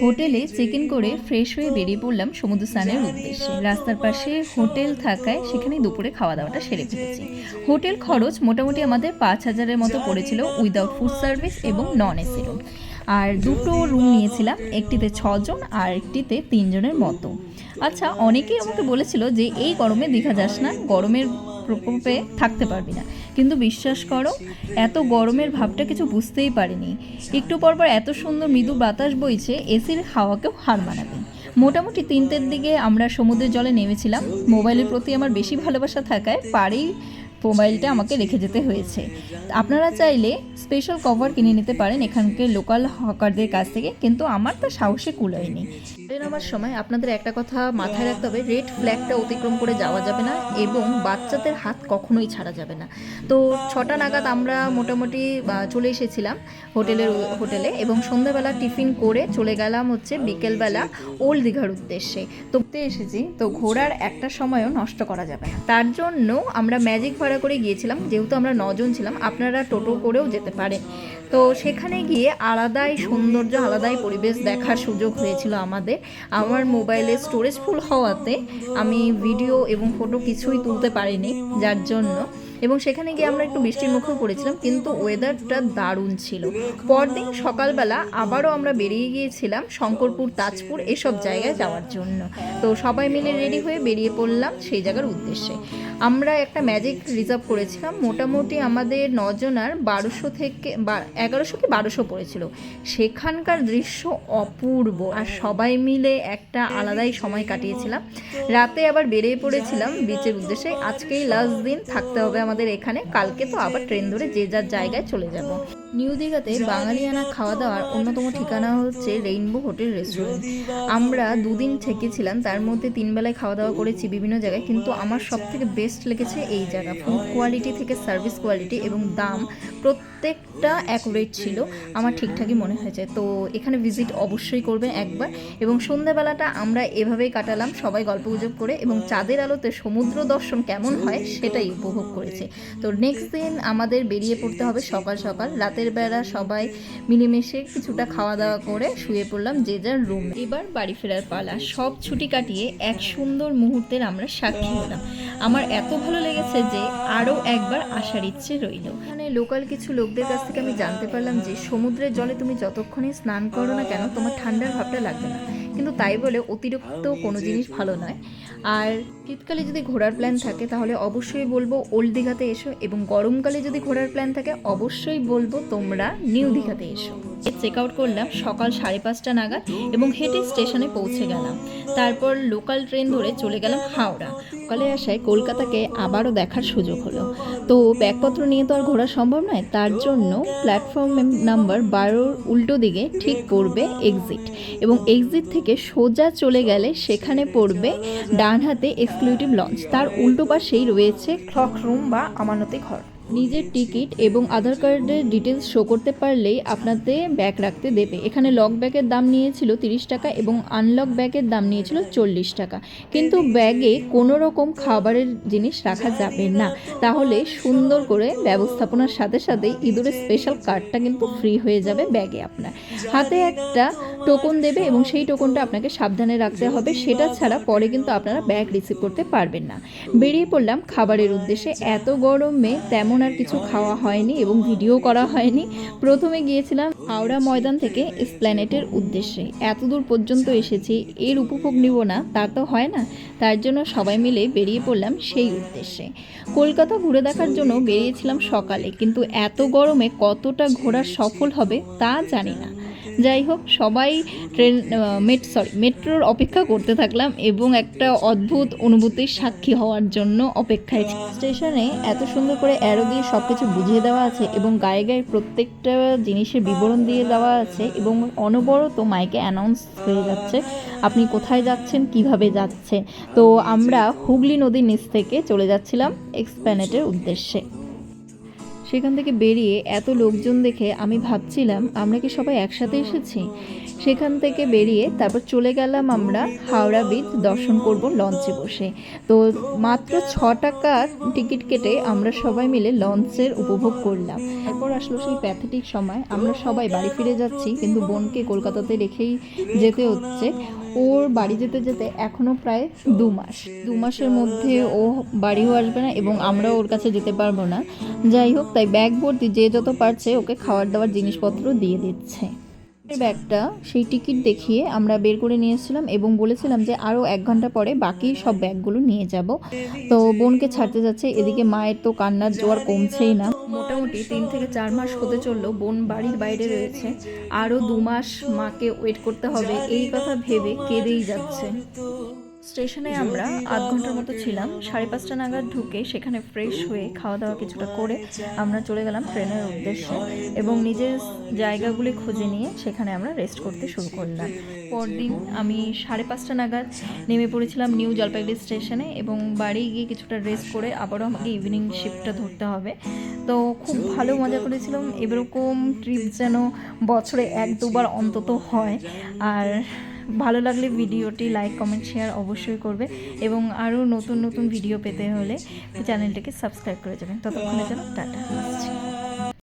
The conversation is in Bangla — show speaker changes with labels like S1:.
S1: হোটেলে চেক ইন করে ফ্রেশ হয়ে বেরিয়ে পড়লাম সমুদ্র স্নানের উদ্দেশ্যে। রাস্তার পাশে হোটেল থাকায় সেখানে দুপুরে খাওয়া দাওয়াটা সেরে ফেলেছি। হোটেল খরচ মোটামুটি আমাদের পাঁচ হাজারের মতো পড়েছিল উইদাউট ফুড সার্ভিস এবং নন এসি রুম আর দুটো রুম নিয়েছিলাম, একটিতে ছজন আর একটিতে তিনজনের মতো। আচ্ছা অনেকেই আমাকে বলেছিল যে, এই গরমে দীঘা যাস না, গরমের প্রকোপে থাকতে পারবি না। কিন্তু বিশ্বাস করো, এত গরমের ভাবটা কিছু বুঝতেই পারিনি। একটু পর পর এত সুন্দর মৃদু বাতাস বইছে, এসির হাওয়াকেও হার মানাবে। মোটামুটি তিনটের দিকে আমরা সমুদ্রের জলে নেমেছিলাম। মোবাইলের প্রতি আমার বেশি ভালোবাসা থাকায় পাড়েই মোবাইলটা আমাকে রেখে যেতে হয়েছে। আপনারা চাইলে স্পেশাল কভার কিনে নিতে পারেন এখানকার লোকাল হকারদের কাছ থেকে, কিন্তু আমার তো সাহসে কুলোয়নি ট্রেন নামার সময়, আপনাদের একটা কথা মাথায় রাখতে হবে রেড ফ্ল্যাগটা অতিক্রম করে যাওয়া যাবে না এবং বাচ্চাদের হাত কখনোই ছাড়া যাবে না। তো ছটা নাগাদ আমরা মোটামুটি চলে এসেছিলাম হোটেলের, হোটেলে এবং সন্ধ্যাবেলা টিফিন করে চলে গেলাম হচ্ছে বিকেলবেলা ওল্ড দীঘার উদ্দেশ্যে। তো এসেছি, তো ঘোরার একটা সময়ও নষ্ট করা যাবে না। তার জন্য আমরা ম্যাজিক ভাড়া করে গিয়েছিলাম, যেহেতু আমরা নজন ছিলাম, আপনারা টোটো করেও যেতে পারেন। তো সেখানে গিয়ে আলাদাই সৌন্দর্য, আলাদাই পরিবেশ দেখার সুযোগ হয়েছিল আমাদের। আমার মোবাইলে স্টোরেজ ফুল হওয়াতে আমি ভিডিও এবং ফটো কিছুই তুলতে পারিনি, যার জন্য এবং সেখানে গিয়ে আমরা একটু বৃষ্টির মুখেও পড়েছিলাম, কিন্তু ওয়েদারটা দারুণ ছিল। পরদিন সকালবেলা আবারও আমরা বেরিয়ে গিয়েছিলাম শঙ্করপুর, তাজপুর এসব জায়গায় যাওয়ার জন্য। তো সবাই মিলে রেডি হয়ে বেরিয়ে পড়লাম সেই জায়গার উদ্দেশ্যে। আমরা একটা ম্যাজিক রিজার্ভ করেছিলাম, মোটামুটি আমাদের নজনার বারোশো থেকে এগারোশো কি বারোশো পড়েছিল। সেখানকার দৃশ্য অপূর্ব আর সবাই মিলে একটা আলাদাই সময় কাটিয়েছিলাম। রাতে আবার বেরিয়ে পড়েছিলাম বিচের উদ্দেশ্যে। আজকেই লাস্ট দিন থাকতে হবে আমাদের এখানে, কালকে তো আবার ট্রেন ধরে যে যার জায়গায় চলে যাব। নিউ দীঘাতে বাঙালিয়ানা খাওয়া দাওয়ার অন্যতম ঠিকানা হচ্ছে রেইনবো হোটেল রেস্টুরেন্ট আমরা দুদিন থেকেছিলাম, তার মধ্যে তিন বেলায় খাওয়া দাওয়া করেছি বিভিন্ন জায়গায়, কিন্তু আমার সব থেকে বেস্ট লেগেছে এই জায়গা। ফুড কোয়ালিটি থেকে সার্ভিস কোয়ালিটি এবং দাম প্রত্যেকটা অ্যাকুরেট ছিল, আমার ঠিকঠাকই মনে হয়েছে। তো এখানে ভিজিট অবশ্যই করবেন একবার এবং সন্ধ্যাবেলাটা আমরা এভাবেই কাটালাম, সবাই গল্প গুজব করে এবং চাঁদের আলোতে সমুদ্র দর্শন কেমন হয় সেটাই উপভোগ করেছি। তো নেক্সট দিন আমাদের বেরিয়ে পড়তে হবে সকাল সকাল। রাতের বেলা সবাই মিলেমিশে কিছুটা খাওয়া দাওয়া করে শুয়ে পড়লাম যে যার রুম এবার বাড়ি ফেরার পালা। সব ছুটি কাটিয়ে এক সুন্দর মুহূর্তের আমরা সাক্ষী হলাম। আমার এত ভালো লেগেছে যে আরও একবার আসার ইচ্ছে রইল। মানে লোকাল কিছু লোকদের কাছ থেকে আমি জানতে পারলাম যে সমুদ্রের জলে তুমি যতক্ষণই স্নান করো না কেন তোমার ঠান্ডার ভাবটা লাগবে না। কিন্তু তাই বলে অতিরিক্ত কোনো জিনিস ভালো নয়। আর শীতকালে যদি ঘোরার প্ল্যান থাকে তাহলে অবশ্যই বলব ওল্ড দীঘাতে এসো এবং গরমকালে যদি ঘোরার প্ল্যান থাকে, অবশ্যই বলব তোমরা নিউ দীঘাতে এসো। চেক আউট করলাম সকাল সাড়ে পাঁচটা নাগাদ এবং হেঁটে স্টেশনে পৌঁছে গেলাম। তারপর লোকাল ট্রেন ধরে চলে গেলাম হাওড়া। সকালে আসায় কলকাতাকে আবারও দেখার সুযোগ হলো। তো ব্যাগপত্র নিয়ে তো আর ঘোরা সম্ভব নয়, তার জন্য প্ল্যাটফর্ম নাম্বার বারোর উল্টো দিকে ঠিক পড়বে এক্সিট এবং এক্সিট থেকে সোজা চলে গেলে সেখানে পড়বে ডান হাতে এক্সক্লুটিভ লঞ্চ তার উল্টো পাশেই রয়েছে ক্লক রুম বা আমানতি ঘর। নিজের টিকিট এবং আধার কার্ডের ডিটেলস শো করতে পারলেই আপনাদের ব্যাগ রাখতে দেবে। এখানে লক ব্যাগের দাম নিয়েছিল তিরিশ টাকা এবং আনলক ব্যাগের দাম নিয়েছিল চল্লিশ টাকা। কিন্তু ব্যাগে কোনো রকম খাবারের জিনিস রাখা যাবে না। তাহলে সুন্দর করে ব্যবস্থাপনার সাথে সাথে ইঁদুরের স্পেশাল কার্ডটা কিন্তু ফ্রি হয়ে যাবে ব্যাগে আপনার। হাতে একটা টোকন দেবে এবং সেই টোকনটা আপনাকে সাবধানে রাখতে হবে। সেটা ছাড়া পরে কিন্তু আপনারা ব্যাগ রিসিভ করতে পারবেন না। বেরিয়ে পড়লাম খাবারের উদ্দেশ্যে। এত গরমে তেমন আর কিছু খাওয়া হয়নি এবং ভিডিও করা হয়নি। প্রথমে গিয়েছিলাম হাওড়া ময়দান থেকে স্প্ল্যানেটের উদ্দেশ্যে। এত দূর পর্যন্ত এসেছি, এর উপভোগ নিব না, তা তো হয় না। তার জন্য সবাই মিলে বেরিয়ে পড়লাম সেই উদ্দেশ্যে। কলকাতা ঘুরে দেখার জন্য বেরিয়েছিলাম সকালে, কিন্তু এত গরমে কতটা ঘোরা সফল হবে তা জানি না। যাই হোক, সবাই ট্রেন মেট সরি মেট্রোর অপেক্ষা করতে থাকলাম এবং একটা অদ্ভুত অনুভূতির সাক্ষী হওয়ার জন্য অপেক্ষায় স্টেশনে এত সুন্দর করে অ্যারো দিয়ে সব কিছু বুঝিয়ে দেওয়া আছে এবং গায়ে গায়ে প্রত্যেকটা জিনিসের বিবরণ দিয়ে দেওয়া আছে এবং অনবরত মাইকে অ্যানাউন্স হয়ে যাচ্ছে, আপনি কোথায় যাচ্ছেন, কীভাবে যাচ্ছেন। তো আমরা হুগলি নদীর নিচ থেকে চলে যাচ্ছিলাম এক্সপ্ল্যানেটের উদ্দেশ্যে। সেখান থেকে বেরিয়ে এত লোকজন দেখে আমি ভাবছিলাম, আমরা কি সবাই একসাথে এসেছি? সেখান থেকে বেরিয়ে তারপর চলে গেলাম আমরা হাওড়া ব্রিজ দর্শন করব লঞ্চে বসে। তো মাত্র ছ টাকার টিকিট কেটে আমরা সবাই মিলে লঞ্চের উপভোগ করলাম। তারপর আসলো সেই প্যাথেটিক সময়। আমরা সবাই বাড়ি ফিরে যাচ্ছি, কিন্তু বোনকে কলকাতাতে রেখেই যেতে হচ্ছে। ওর বাড়ি যেতে যেতে এখনও প্রায় দু মাস। দু মাসের মধ্যে ও বাড়িও আসবে না এবং আমরাও ওর কাছে যেতে পারব না। যাই হোক, তাই ব্যাগ ভর্তি যে যত পারছে ওকে খাবার দাবার জিনিসপত্র দিয়ে দিচ্ছে। ব্যাগটা, সেই টিকিট দেখিয়ে আমরা বের করে নিয়ে এসেছিলাম এবং বলেছিলাম যে আরও এক ঘণ্টা পরে বাকি সব ব্যাগগুলো নিয়ে যাব। তো বোনকে ছাড়তে যাচ্ছে, এদিকে মায়ের তো কান্নার জোয়ার কমছেই না। মোটামুটি তিন থেকে চার মাস হতে চলল, বোন বাড়ির বাইরে রয়েছে। আরও দু মাস মাকে ওয়েট করতে হবে, এই কথা ভেবে কেঁদেই যাচ্ছে। স্টেশনে আমরা আধ ঘণ্টার মতো ছিলাম। সাড়ে পাঁচটা নাগাদ ঢুকে সেখানে ফ্রেশ হয়ে খাওয়া দাওয়া কিছুটা করে আমরা চলে গেলাম ট্রেনের উদ্দেশ্যে এবং নিজের জায়গাগুলি খুঁজে নিয়ে সেখানে আমরা রেস্ট করতে শুরু করলাম। পরদিন আমি সাড়ে পাঁচটা নাগাদ নেমে পড়েছিলাম নিউ জলপাইগুড়ি স্টেশনে এবং বাড়ি গিয়ে কিছুটা রেস্ট করে আবারও আমাকে ইভিনিং শিফটটা ধরতে হবে। তো খুব ভালো মজা করেছিলাম। এরকম ট্রিপ যেন বছরে এক দুবার অন্তত হয়। আর ভালো লাগলে ভিডিওটি লাইক কমেন্ট শেয়ার অবশ্যই করবে এবং আরও নতুন নতুন ভিডিও পেতে হলে চ্যানেলটিকে সাবস্ক্রাইব করে যাবেন। ততক্ষণের জন্য টাটা